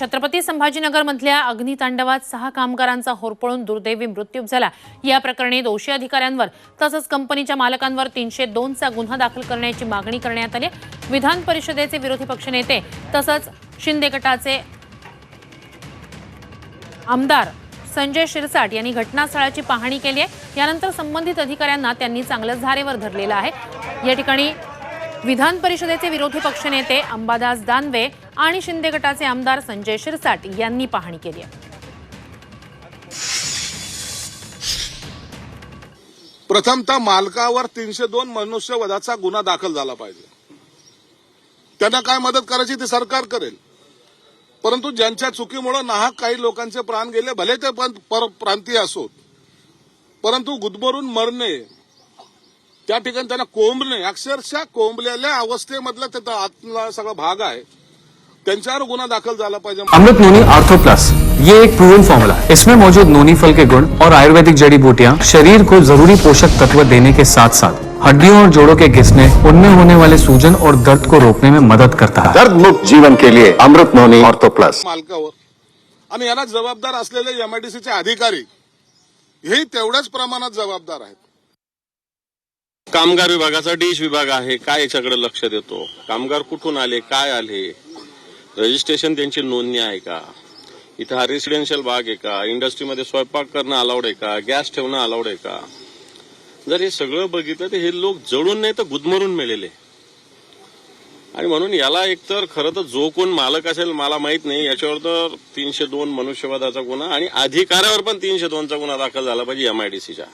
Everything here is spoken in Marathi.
छत्रपती संभाजीनगरमधल्या अग्नितांडवात सहा कामगारांचा होरपळून दुर्दैवी मृत्यू झाला. या प्रकरणी दोषी अधिकाऱ्यांवर तसंच कंपनीच्या मालकांवर तीनशे दोनचा गुन्हा दाखल करण्याची मागणी करण्यात आली. विधान परिषदेचे विरोधी पक्षनेते तसंच शिंदे गटाचे आमदार संजय शिरसाट यांनी घटनास्थळाची पाहणी केली आहे. यानंतर संबंधित अधिकाऱ्यांना त्यांनी चांगलं झारेवर धरलेलं आहे. या ठिकाणी विधान परिषदेचे विरोधी पक्षनेते अंबादास दानवे आणि शिंदे गटाचे आमदार संजय शिरसाट यांनी पाहणी केली आहे. प्रथमतः मालकावर तीनशे दोन मनुष्यवधाचा गुन्हा दाखल झाला पाहिजे. त्यांना काय मदत करायची ते सरकार करेल. परंतु ज्यांच्या चुकीमुळे नाहक काही लोकांचे प्राण गेले भले ते पण असोत. परंतु गुदमरून मरणे त्या ठिकाणी त्यांना कोंबणे अक्षरशः कोंबलेल्या अवस्थेमधला त्याचा आतला सगळा भाग आहे. त्यांच्यावर गुन्हा दाखल झाला पाहिजे. अमृत नोनी आर्थो प्लस ये एक प्रूवन फॉर्मूला है। इसमें मौजूद नोनी फल के गुण और आयुर्वेदिक जड़ी बूटियाँ शरीर को जरूरी पोषक तत्व देने के साथ साथ हड्डियों और जोड़ों के घिसने उनमें होने वाले सूजन और दर्द को रोकने में मदद करता है। दर्द मुक्त जीवन के लिए अमृत नोनी ऑर्थो प्लस मालकावर. आणि याला जबाबदार असलेले एमआयडीसीचे अधिकारी हेही तेवढ्याच प्रमाणात जबाबदार आहेत. कामगार विभागाचा डिश विभाग आहे. काय याच्याकडे लक्ष देतो? कामगार कुठून आले? काय आले? रजिस्ट्रेशन त्यांची नोंदणी आहे का? इथं हा रेसिडेन्शियल भाग आहे का? इंडस्ट्रीमध्ये स्वयंपाक करणं अलाउड आहे का? गॅस ठेवणं अलाउड आहे का? जर हे सगळं बघितलं तर हे लोक जळून नाही तर गुदमरून मेलेले. आणि म्हणून याला एकतर खरं तर जो कोण मालक असेल मला माहीत नाही. याच्यावर तर तीनशे दोन मनुष्यवादाचा गुन्हा आणि अधिकाऱ्यावर पण तीनशे दोनचा गुन्हा दाखल झाला पाहिजे एमआयडीसीच्या